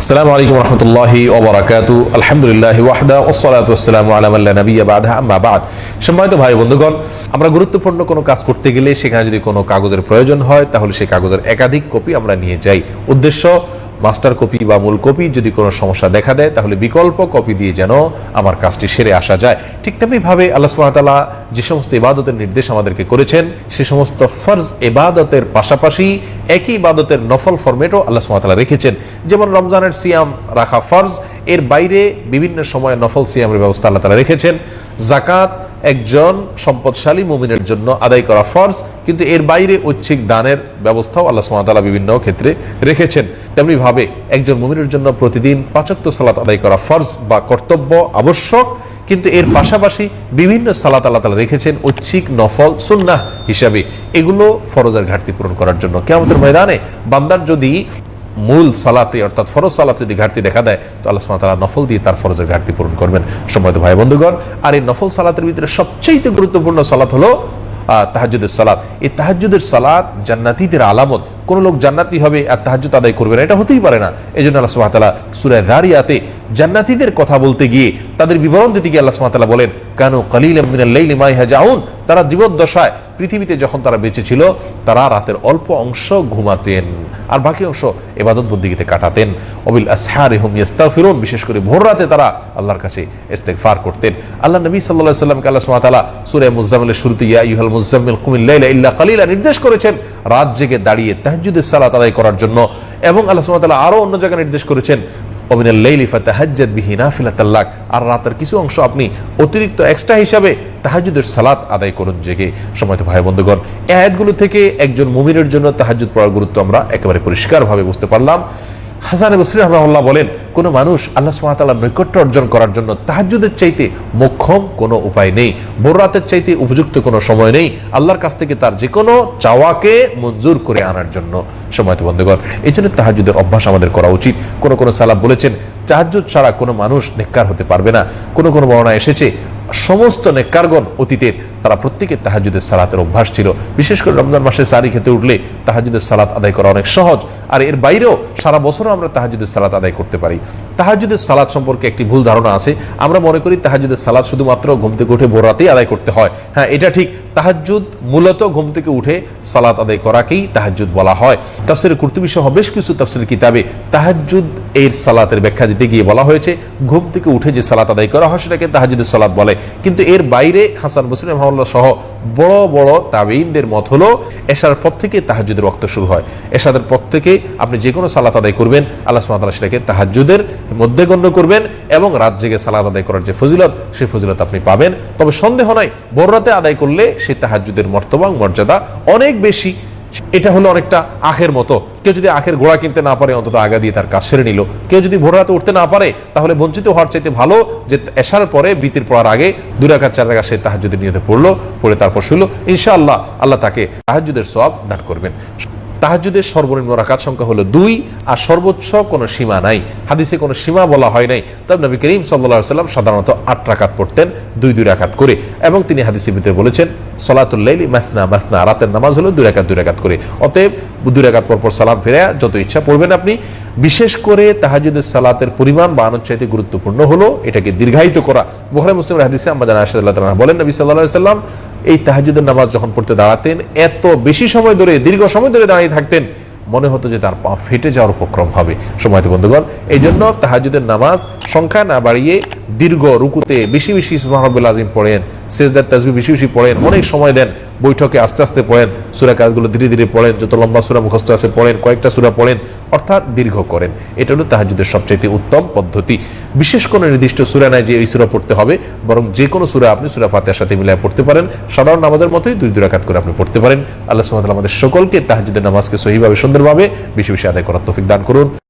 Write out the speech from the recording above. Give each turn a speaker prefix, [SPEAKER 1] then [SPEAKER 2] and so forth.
[SPEAKER 1] আসসালামু আলাইকুম রহমতুল্লাহি ওবরাকাতু। আলহামদুলিল্লাহ ওয়াহদা, ওসসালাতু ওয়াসসালামু আলা মান লা নাবিয়্যা বাদা আম্মা বাদ। সম্মানিত ভাই বন্ধুগণ, আমরা গুরুত্বপূর্ণ কোনো কাজ করতে গেলে সেখানে যদি কোনো কাগজের প্রয়োজন হয়, তাহলে সেই কাগজের একাধিক কপি আমরা নিয়ে যাই। উদ্দেশ্য মাস্টার কপি বা মূল কপি যদি কোনো সমস্যা দেখা দেয়, তাহলে বিকল্প কপি দিয়ে যেন আমার কাজটি সেরে আসা যায়। ঠিক তেমনিভাবে আল্লাহ সুবহানাহু যে সমস্ত ইবাদতের নির্দেশ আমাদেরকে করেছেন, সে সমস্ত ফর্জ ইবাদতের পাশাপাশি একই ইবাদতের নফল ফরমেটও আল্লাহ সুবহানাহু রেখেছেন। যেমন রমজানের সিয়াম রাখা ফর্জ, এর বাইরে বিভিন্ন সময়ে নফল সিয়ামের ব্যবস্থা আল্লাহ তালা রেখেছেন। জাকাত একজন সম্পদশালী মুমিনের জন্য আদায় করা ফরজ, কিন্তু এর বাইরে ঐচ্ছিক দানের ব্যবস্থাও আল্লাহ সুবহানাহু বিভিন্ন ক্ষেত্রে রেখেছেন। তেমনি ভাবে একজন মুমিনের জন্য প্রতিদিন পাঁচক্ত সালাত আদায় করা ফরজ বা কর্তব্য আবশ্যক, কিন্তু এর পাশাপাশি বিভিন্ন সালাত আল্লাহ তালা রেখেছেন ঐচ্ছিক নফল সুন্নাহ হিসাবে। এগুলো ফরজের ঘাটতি পূরণ করার জন্য। কেমতের ময়দানে বান্দার যদি মূল সালাতে, অর্থাৎ ফরজ সালাতে যদি ঘাটতি দেখা দেয়, তো আল্লাহ ওয়া নফল দিয়ে তার ফরজের ঘাটতি পূরণ করবেন। সম্মানিত ভাই বন্ধুগণ, আর এই নফল সালাতের ভিতরে সবচেয়ে গুরুত্বপূর্ণ সালাত হলো তাহাজুদের সালাত। এই তাহাজুদের সালাত জান্নাতিদের আলামত কোন লোক জান্নাতি হবে আর তাহাজুদ আদায় করবে না। এটা হতেই পারে না। এই জন্য আল্লাহ সুবহানাহু ওয়া তাআলা সূরা যারিয়াতে জান্নাতীদের কথা বলতে গিয়ে তাদের বিবরণ দিতে গিয়ে আল্লাহ সুবহানাহু বলেন, কানু কালিলাম মিনাল লাইলি মা তারা জীবদ্দশায় পৃথিবীতে যখন তারা বেঁচে ছিল, তারা রাতের অল্প অংশ ঘুমাতেন আর বাকি অংশ এবাদত বন্দিগিতে কাটাতেন। অবিল আসহারে হুম ইস্তাগফিরুন বিশেষ করে ভোর রাতে তারা আল্লাহর কাছে ইস্তেগফার করতেন। আল্লাহ নবী আলাইহি সাল্লামকে আল্লাহ তাআলা সূরা মুজাম্মিলের শুরুতে ইয়া আইয়ুহাল মুজাম্মিল কুমিল লাইলা ইল্লা কালিলা নির্দেশ করেছেন রাত জেগে দাঁড়িয়ে তাহাজ্জুদের সালাত আদায় করার জন্য এবং আল্লাহ সুবহানাহু আরও আরও অন্য জায়গায় নির্দেশ করেছেন অমিনাল লাইলি ফাতাহাজ্জাদ বিহি নাফিলাতাল্লাক আর রাতের কিছু অংশ আপনি অতিরিক্ত এক্সট্রা হিসাবে তাহাজ্জুদের সালাত আদায় করুন জেগে। সময় ভাই বন্ধুগণ, এই আয়াতগুলো থেকে একজন মুমিনের জন্য তাহাজুদ পড়ার গুরুত্ব আমরা একেবারে পরিষ্কারভাবে বুঝতে পারলাম। হাসান বসরি রহমাল্লাহ বলেন, কোন মানুষ আল্লাহ সুমাতাল্লাহ নৈকট্য অর্জন করার জন্য তাহাজ্জুদের চাইতে মোক্ষম কোনো উপায় নেই। রাতের চাইতে উপযুক্ত কোনো সময় নেই আল্লাহর কাছ থেকে তার যে কোনো চাওয়াকে মঞ্জুর করে আনার জন্য। সময় সময়ত বন্ধুগণ এই জন্য তাহাজ্জুদের অভ্যাস আমাদের করা উচিত। কোন কোন সালাব বলেছেন, তাহাজ্জুদ ছাড়া কোনো মানুষ নেককার হতে পারবে না। কোনো কোনো বর্ণনা এসেছে সমস্ত নেককারগণ অতীতের তারা প্রত্যেকে তাহাজুদের সালাতের অভ্যাস ছিল। বিশেষ করে রমজান মাসে সারি খেতে উঠলে তাহাজুদের সালাত আদায় করা অনেক সহজ। আর এর বাইরেও সারা বছরও আমরা তাহাজুদের সালাত আদায় করতে পারি। তাহাজুদের সালাত সম্পর্কে একটি ভুল ধারণা আছে। আমরা মনে করি তাহাজুদের সালাত শুধুমাত্র ঘুম থেকে উঠে ভোর রাতেই আদায় করতে হয়। হ্যাঁ এটা ঠিক। তাহাজুদ মূলত ঘুম থেকে উঠে সালাত আদায় করাকেই তাহাজুদ বলা হয়। তাফসিরে কুর্তুবি সহ বেশ কিছু তাফসির কিতাবে তাহাজুদ এর সালাতের ব্যাখ্যা দিতে গিয়ে বলা হয়েছে, ঘুম থেকে উঠে যে সালাত আদায় করা হয় সেটাকে তাহাজুদের সালাত বলে। কিন্তু এর বাইরে হাসান মুসলিম রহমাল্লাহ সহ বড় বড় তাবেইনদের মত হলো এশার পর থেকে তাহাজুদের রক্ত শুরু হয়। এশাদের পর থেকে আপনি যে কোনো সালাত আদায় করবেন, আল্লাহ সুমাতাল্লাহ সেটাকে তাহাজুদের মধ্যে গণ্য করবেন এবং রাত জেগে সালাত আদায় করার যে ফজিলত, সেই ফজিলত আপনি পাবেন। তবে সন্দেহ নাই, ভোর রাতে আদায় করলে সেই তাহাজুদের মর্তবাং মর্যাদা অনেক বেশি। এটা হলো অনেকটা আখের মতো। কেউ যদি আখের গোড়া কিনতে না পারে, অন্তত আগা দিয়ে তার কাজ সেরে নিল। কেউ যদি ভোর রাতে উঠতে না পারে, তাহলে বঞ্চিত হওয়ার চাইতে ভালো যে এসার পরে বৃত্তির পড়ার আগে দুরাকার চার রাখা সে তাহাজুদের নিযে পড়ল, পড়ে তারপর শুনলো ইনশাআল্লাহ আল্লাহ তাকে তাহাজুদের সব দান করবেন। তাহাজুদের সর্বনিম্ন রাকাত সংখ্যা হলো দুই, আর সর্বোচ্চ কোনো সীমা নাই। হাদিসে কোনো সীমা বলা হয় নাই। তবে নবী করিম সাল্লা সাল্লাম সাধারণত আট রাকাত পড়তেন, দুই দুই রাকাত করে। এবং তিনি হাদিসের ভিতরে বলেছেন সলাতুল্লাইলি মাহনা মাহনা রাতের নামাজ হলো দুই রাকাত দুই রাকাত করে। অতএব দুই রাকাত পর পর সালাম ফেরা যত ইচ্ছা পড়বেন আপনি। বিশেষ করে তাহাজুদের সালাতের পরিমাণ বা চাইতে গুরুত্বপূর্ণ হলো এটাকে দীর্ঘায়িত করা। বোখারি মুসলিম হাদিসে জানা আসাদুল্লাহ বলেন, নবী সাল্লাহ সাল্লাম এই তাহাজুদের নামাজ যখন পড়তে দাঁড়াতেন, এত বেশি সময় ধরে, দীর্ঘ সময় ধরে দাঁড়িয়ে থাকতেন, মনে হতো যে তার পা ফেটে যাওয়ার উপক্রম হবে। সময় বন্ধুগণ এই জন্য তাহাজুদের নামাজ সংখ্যা না বাড়িয়ে দীর্ঘ রুকুতে বেশি বেশি সুহানবুল আজিম পড়েন, সেজদার তাজবি বেশি বেশি পড়েন, অনেক সময় দেন। বৈঠকে আস্তে আস্তে পড়েন, সুরা কাজগুলো ধীরে ধীরে পড়েন, যত লম্বা সুরা মুখস্থ আছে পড়েন, কয়েকটা সুরা পড়েন, অর্থাৎ দীর্ঘ করেন। এটা হলো তাহাজুদের সবচাইতে উত্তম পদ্ধতি। বিশেষ কোনো নির্দিষ্ট সুরা নাই যে এই সুরা পড়তে হবে, বরং যে কোনো সুরা আপনি সুরা ফাতেহার সাথে মিলায় পড়তে পারেন। সাধারণ নামাজের মতোই দুই দুই রাকাত করে আপনি পড়তে পারেন। আল্লাহ সুবহানাহু আমাদের সকলকে তাহাজুদের নামাজকে সহিভাবে সুন্দরভাবে বেশি বেশি আদায় করার তৌফিক দান করুন।